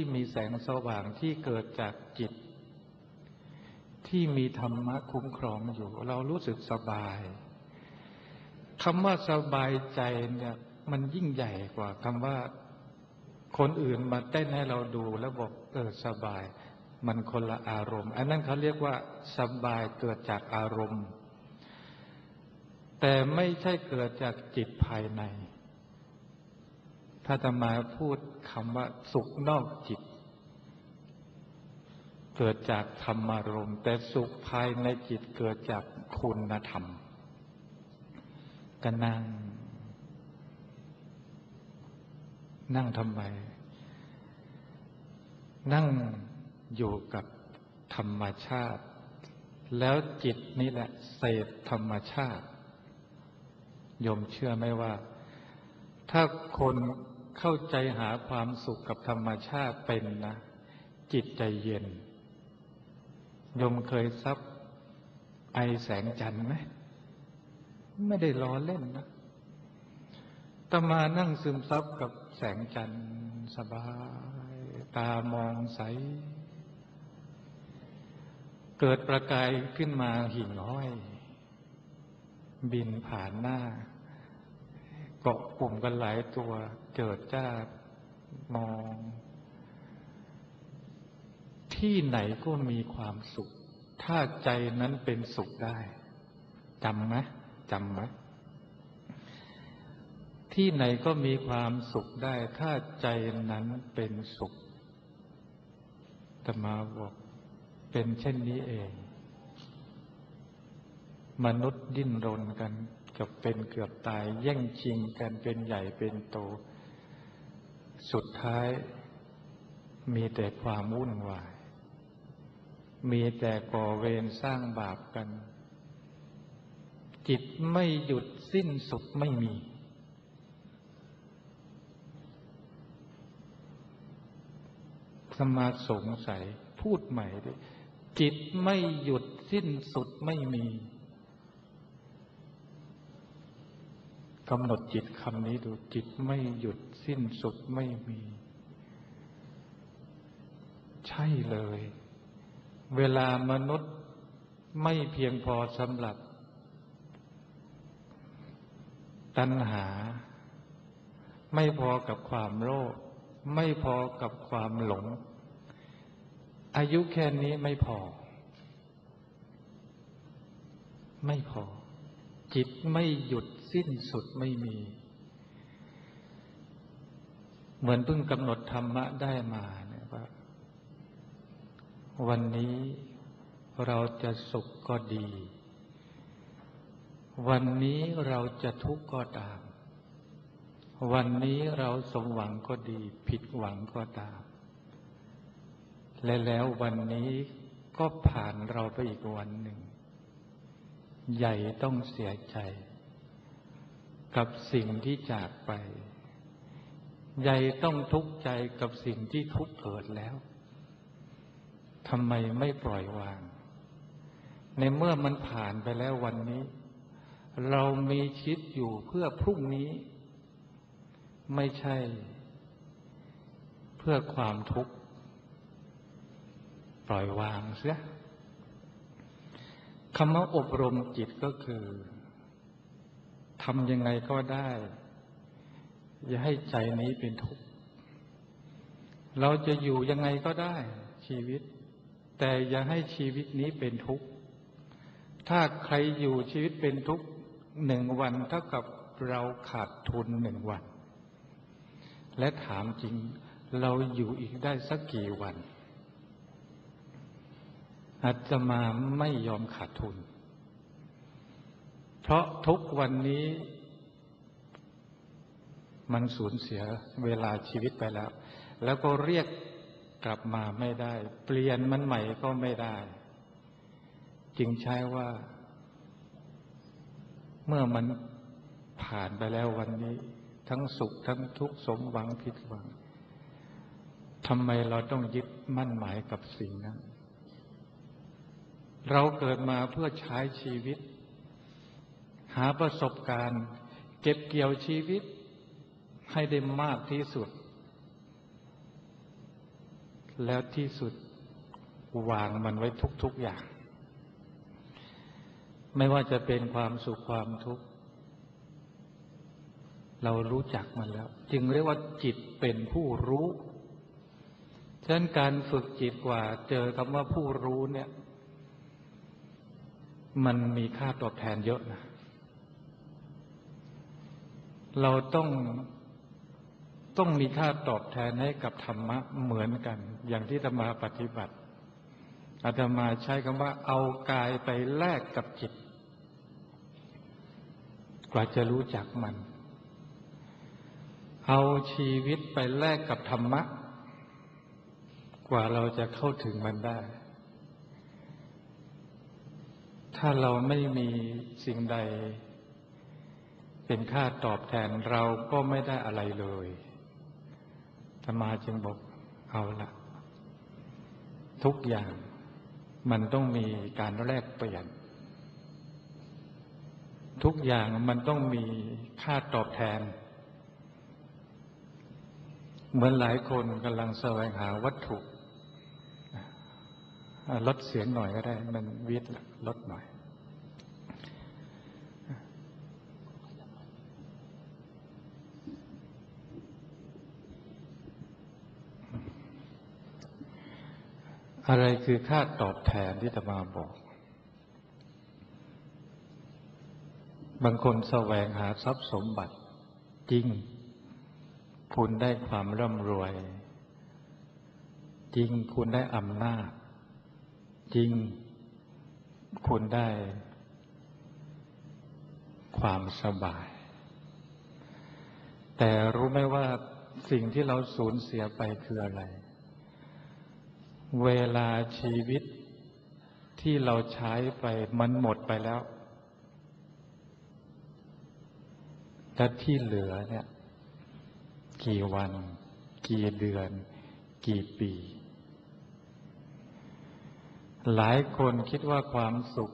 ที่มีแสงสว่างที่เกิดจากจิต ที่มีธรรมะคุ้มครองอยู่ เรารู้สึกสบายคำว่าสบายใจเนี่ย มันยิ่งใหญ่กว่าคำว่าคนอื่นมาเต้นให้เราดูแล้วบอกเออสบาย มันคนละอารมณ์ อันนั้นเขาเรียกว่า สบายเกิดจากอารมณ์ แต่ไม่ใช่เกิดจากจิตภายใน ถ้าจะมาพูดคำว่าสุขนอกจิต เกิดจากธรรมารมณ์ แต่สุขภายในจิตเกิดจากคุณธรรมก็นั่ง นั่งทำไม นั่งอยู่กับธรรมชาติ แล้วจิตนี่แหละเสพธรรมชาติ ยมเชื่อไหมว่า ถ้าคน เข้าใจหาความสุขกับธรรมชาติเป็นนะ จิตใจเย็นยมเคยซับไอแสงจันทร์ไหมไม่ได้ล้อเล่นนะตมานั่งซึมซับกับแสงจันทร์สบาย ตามองใส เกิดประกายขึ้นมาหิ่งห้อย บินผ่านหน้า เกาะกลุ่มกันหลายตัวเจิดจ้ามอง ที่ไหนก็มีความสุข ถ้าใจนั้นเป็นสุขได้จำไหมจำไหมที่ไหนก็มีความสุขได้ ถ้าใจนั้นเป็นสุขตมาบอกเป็นเช่นนี้เอง มนุษย์ดิ้นรนกัน กับเป็นเกือบตาย แย่งชิงกันเป็นใหญ่เป็นโต สุดท้ายมีแต่ความวุ่นวาย มีแต่ก่อเวรสร้างบาปกัน จิตไม่หยุดสิ้นสุดไม่มี สมาสงสัยพูดใหม่ดิจิตไม่หยุดสิ้นสุดไม่มี กำหนดจิตคำนี้ดูจิตไม่หยุดสิ้นสุดไม่มี ใช่เลย เวลามนุษย์ไม่เพียงพอสำหรับ ตัณหา ไม่พอกับความโลภไม่พอกับความหลง อายุแค่นี้ไม่พอ ไม่พอ จิตไม่หยุดสิ้นสุดไม่มี เหมือนเพิ่งกำหนดธรรมะได้มาเนี่ยว่า วันนี้เราจะสุขก็ดี วันนี้เราจะทุกข์ก็ตาม วันนี้เราสมหวังก็ดี ผิดหวังก็ตาม และแล้ววันนี้ก็ผ่านเราไปอีกวันหนึ่ง ใหญ่ต้องเสียใจ กับสิ่งที่จากไป ใหญ่ต้องทุกข์ใจกับสิ่งที่ทุกข์เกิดแล้วทำไมไม่ปล่อยวาง ในเมื่อมันผ่านไปแล้ววันนี้ เรามีชิดอยู่เพื่อพรุ่งนี้ ไม่ใช่ เพื่อความทุกข์ ปล่อยวางเสีย คำว่าอบรมจิตก็คือทำยังไงก็ได้ อย่าให้ใจนี้เป็นทุกข์เราจะอยู่ยังไงก็ได้ชีวิต แต่อย่าให้ชีวิตนี้เป็นทุกข์ถ้าใครอยู่ชีวิตเป็นทุกข์หนึ่งวันเท่ากับเราขาดทุนหนึ่งวัน และถามจริง เราอยู่อีกได้สักกี่วัน อาจจะมาไม่ยอมขาดทุน เพราะทุกวันนี้ มันสูญเสียเวลาชีวิตไปแล้ว แล้วก็เรียกกลับมาไม่ได้ เปลี่ยนมันใหม่ก็ไม่ได้ จึงใช้ว่า เมื่อมันผ่านไปแล้ววันนี้ ทั้งสุขทั้งทุกข์สมหวังผิดหวังทำไมเราต้องยึดมั่นหมายกับสิ่งนั้น เราเกิดมาเพื่อใช้ชีวิต หาประสบการณ์ เก็บเกี่ยวชีวิตให้ได้มากที่สุด แล้วที่สุดวางมันไว้ทุกๆอย่าง ไม่ว่าจะเป็นความสุขความทุกข์ เรารู้จักมันแล้ว จึงเรียกว่าจิตเป็นผู้รู้ฉะนั้นการฝึกจิตกว่า เจอคำว่าผู้รู้เนี่ย มันมีค่าตอบแทนเยอะนะ เราต้องต้องมีค่าตอบแทนให้กับธรรมะเหมือนกัน อย่างที่ธรรมาปฏิบัติอาตมาใช้คำว่าเอากายไปแลกกับจิต กว่าจะรู้จักมัน เอาชีวิตไปแลกกับธรรมะ กว่าเราจะเข้าถึงมันได้ ถ้าเราไม่มีสิ่งใด เป็นค่าตอบแทนเราก็ไม่ได้อะไรเลยธรรมาจึงบอกเอาละทุกอย่างมันต้องมีการแลกเปลี่ยน ทุกอย่างมันต้องมีค่าตอบแทน เหมือนหลายคนกำลังแสวงหาวัตถุ ลดเสียงหน่อยก็ได้ มันวิทย์ลดหน่อยอะไรคือค่าตอบแทนที่ตมาบอก บางคนแสวงหาทรัพย์สมบัติ จริง คุณได้ความร่ำรวย จริงคุณได้อำนาจ จริงคุณได้ ความสบาย แต่รู้ไหมว่าสิ่งที่เราสูญเสียไปคืออะไร เวลาชีวิตที่เราใช้ไปมันหมดไปแล้วแต่ที่เหลือเนี่ย กี่วัน กี่เดือน กี่ปี หลายคนคิดว่าความสุข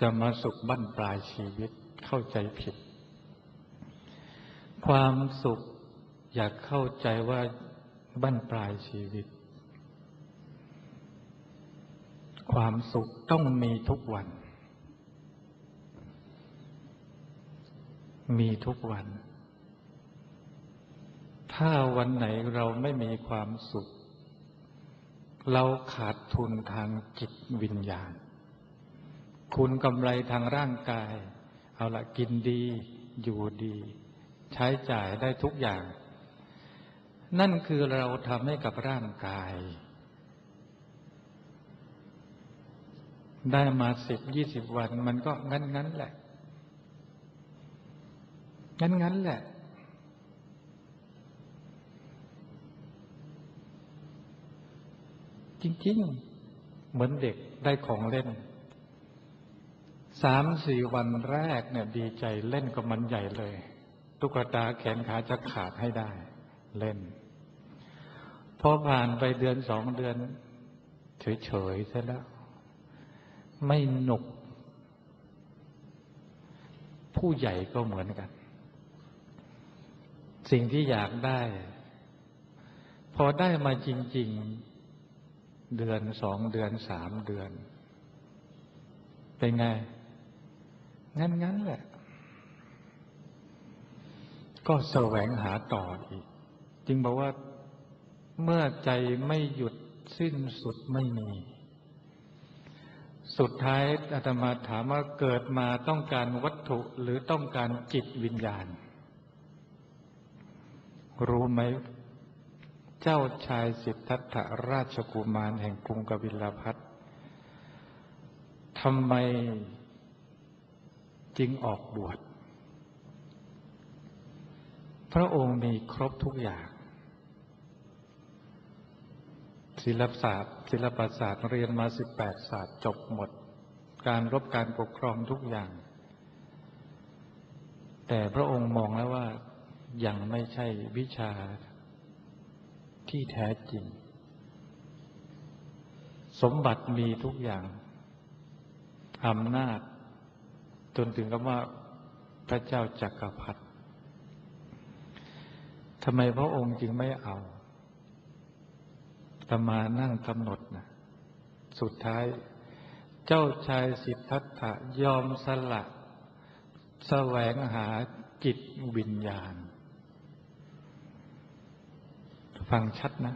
จะมาสุขบั้นปลายชีวิตเข้าใจผิด ความสุขอยากเข้าใจว่าบั้นปลายชีวิต ความสุขต้องมีทุกวัน มีทุกวัน ถ้าวันไหนเราไม่มีความสุข เราขาดทุนทางจิตวิญญาณ คุณกำไรทางร่างกาย เอาละกินดีอยู่ดี ใช้จ่ายได้ทุกอย่าง นั่นคือเราทำให้กับร่างกาย ได้มาสิบยี่สิบวันมันก็งั้นงั้นแหละ งั้นงั้นแหละ จริง ๆ เหมือนเด็กได้ของเล่น สามสี่วันแรกเนี่ยดีใจเล่นกับมันใหญ่เลย ตุ๊กตาแขนขาจะขาดให้ได้ เล่น พอผ่านไปเดือนสองเดือน เฉยๆซะแล้ว ไม่หนุก ผู้ใหญ่ก็เหมือนกัน สิ่งที่อยากได้พอได้มาจริง ๆ เดือนสองเดือนสามเดือน เป็นไง งั้นงั้นแหละ ก็แสวงหาต่ออีก จึงบอกว่าเมื่อใจไม่หยุดสิ้นสุดไม่มี สุดท้ายอาตมาถามว่าเกิดมาต้องการวัตถุหรือต้องการจิตวิญญาณ รู้ไหม เจ้าชายสิทธัตถราชกุมารแห่งกรุงกบิลพัททำไมจึงออกบวช พระองค์มีครบทุกอย่าง ศิลปศาสตร์ศิลปศาสตร์เรียนมาสิบแปดศาสตร์จบหมด การรบการปกครองทุกอย่าง แต่พระองค์มองแล้วว่ายังไม่ใช่วิชา ที่แท้จริง สมบัติมีทุกอย่างอำนาจ จนถึงกับว่าพระเจ้าจักรพรรดิทำไมพระองค์จึงไม่เอาตมานั่งกำหนดนะสุดท้าย เจ้าชายสิทธัตถะยอมสละแสวงหาจิตวิญญาณ ฟังชัดนะ